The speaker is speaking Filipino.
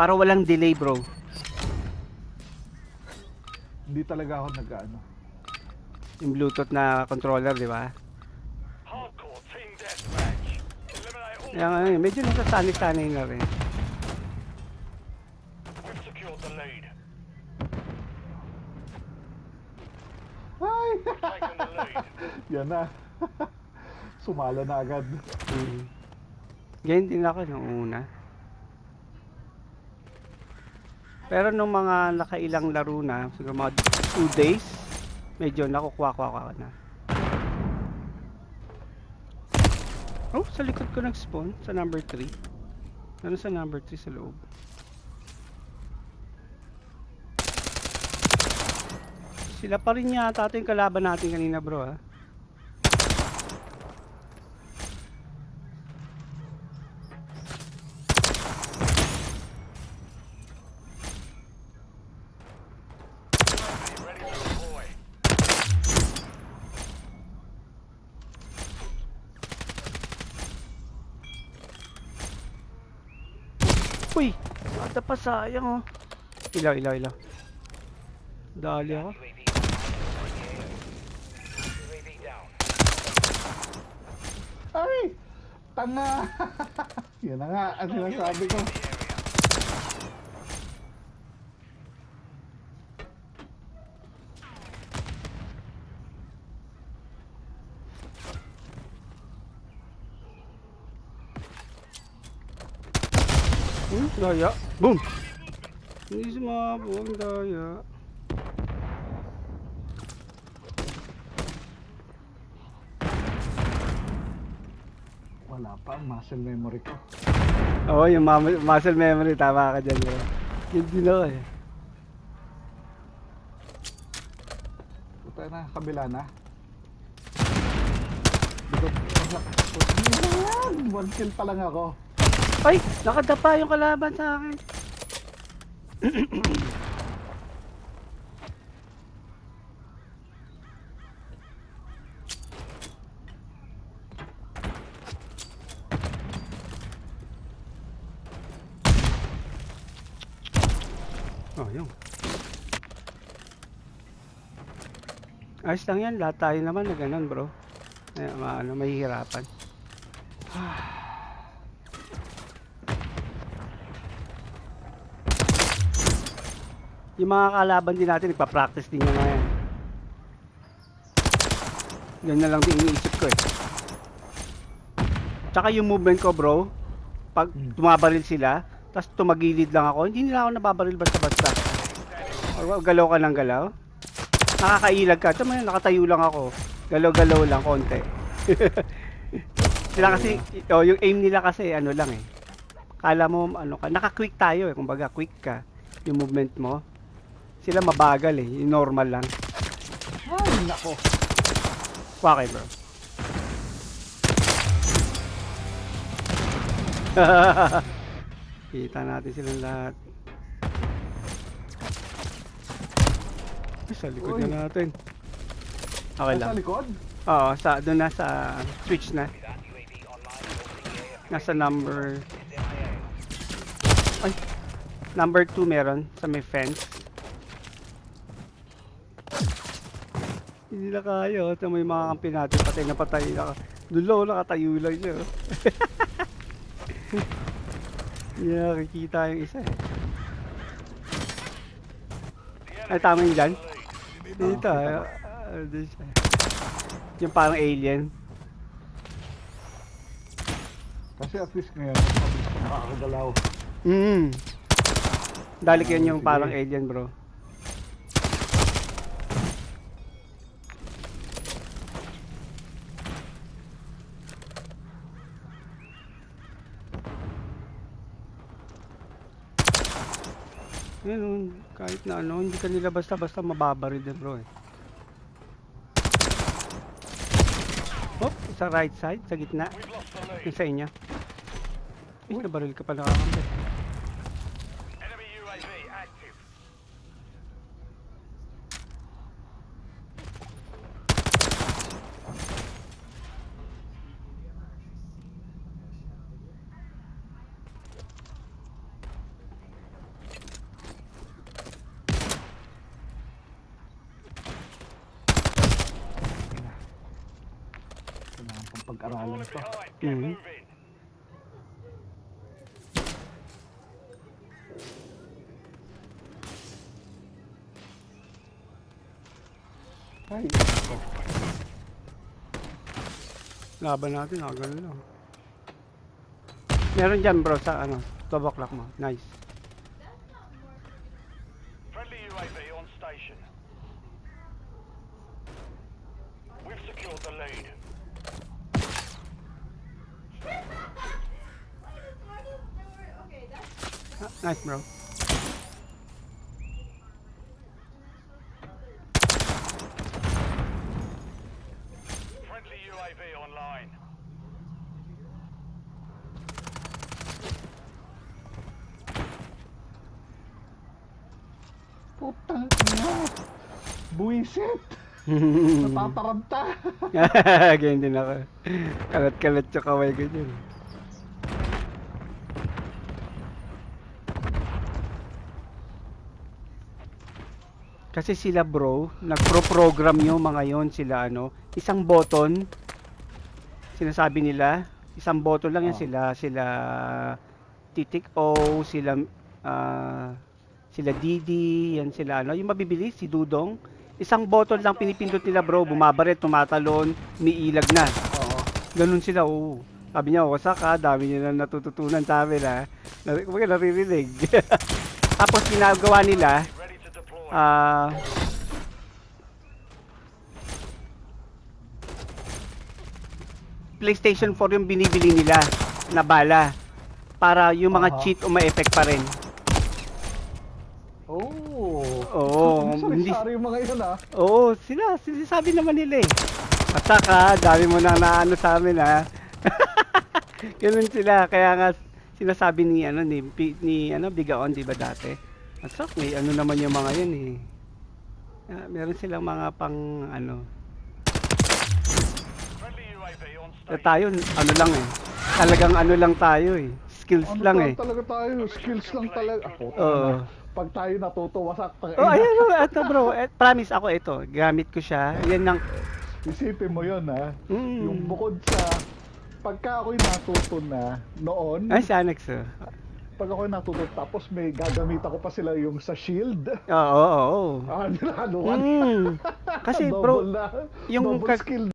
Para walang delay, bro. Hindi talaga ako nag-ano. Yung Bluetooth na controller, di ba? Kaya nga, eh, medyo nasasanay-sanay na rin. Ay! Yan na. Sumala na agad. Mm. Ganyan din ako nung una. Pero nung mga nakailang laro na, siguro mga 2 days, medyo nakukuha-kuha na. Oh, sa likod ko nag-spawn, sa number 3. Ano sa number 3 sa loob? Sila pa rin yata ito yung kalaban natin kanina bro ha. Uy! Bata pa sayang oh. Ilaw, ilaw, ilaw. Dali ako. Ay! Tanga! Yan na nga ang sinasabi ko. Hmm, daya. Boom! Hindi sumabog, daya. Wala pa muscle memory ko. Oo, yung muscle memory, tama ka dyan. Bro. Yun din ako eh. Puta na, kabila na. Yan! One kill pa lang ako. Ay! Nakadapa yung kalaban sa akin. Oh, yun. Ayos lang yan. Lahat tayo naman na ganun, bro. Ay, ano, mahihirapan. Yung mga kalaban din natin, nagpa-practice din yan ngayon. Yan na lang din iniisip ko eh. Tsaka yung movement ko bro, pag Hmm. tumabaril sila, tapos tumagilid lang ako, hindi nila ako nababaril basta-basta. Or galaw ka ng galaw. Nakakailag ka. Tama yun, nakatayo lang ako. Galaw-galaw lang konti. Sila kasi, oh, yung aim nila kasi ano lang eh. Kala mo ano ka, naka-quick tayo eh, kumbaga quick ka yung movement mo. Sila mabagal eh, normal lang. Ay, nako. Wakay bro. Kita natin silang lahat. Sa likod Uy. na natin. Okay lang. likod? Oo, sa doon na sa switch na. Nasa number Ay. Number 2 meron sa may fence. Hindi na kaya. Ito may mga kampi natin. Patay na patay na. Dulo, nakatayo lang siya. oh. Hindi na nakikita yung isa eh. Ay, tama yung dyan. Dito, siya. Yung parang alien. Kasi at least ngayon, makakagalaw. Mm. Dalik yan yung parang alien, bro. Oh, kahit na ano, hindi ka nila basta-basta mababaril din, bro. Eh. Oh, sa right side, sa gitna. Yung sa inyo. Ay, nabaril ka pa nakakampi. Get Mhm. moving. Ay, Laban natin, ah, ganun lang. Meron dyan bro sa ano, 12 o'clock mo. Nice. Nice bro. Putang ina. Buisit. Natataranta. Ganyan din ako. Kalat-kalat yung kaway ko dyan. Kasi sila bro, nagpro-program yung mga yon sila ano, isang button, sinasabi nila, isang button lang yan Oh. sila, sila titik O, sila ah, sila Didi, yan sila ano, yung mabibili si Dudong, isang button lang pinipindot nila bro, bumabaret, tumatalon, umiilag na. Oo. Ganun sila, oo. Sabi niya, wasak ka, dami niya na natututunan sa amin ha. Kumbaga naririnig. Tapos ginagawa nila, Ah, PlayStation 4 yung binibili nila na bala para yung mga Aha. cheat uma-effect pa rin. Oh. Oo, hindi Sari-sari yung mga yun ah. Oo, sila, sinasabi naman nila eh. At saka, dami mo na naano sa amin ha. Ganun sila, kaya nga sinasabi ni ano ni ni ano Bigaon 'di ba dati? At saka may ano naman yung mga yun eh. Ah, meron silang mga pang ano. On Eh, tayo ano lang eh. Talagang ano lang tayo eh. Skills Ano lang eh. talaga tayo, skills lang talaga. Ah, puta Oo. na. Pag tayo natuto, wasak tang Oh, ayan oh, ito bro. Eh, promise ako ito. Gamit ko siya. Yan lang. Isipin mo yun ha. Mm. Yung bukod sa pagka ako'y natuto na noon, Ay, si Annex oh. Pag ako'y natuto tapos may gagamit ako pa sila yung sa shield. Oo, oo, oo. Ah, nilaluan. Mm. Kasi bro, Double na, yung double kag- skill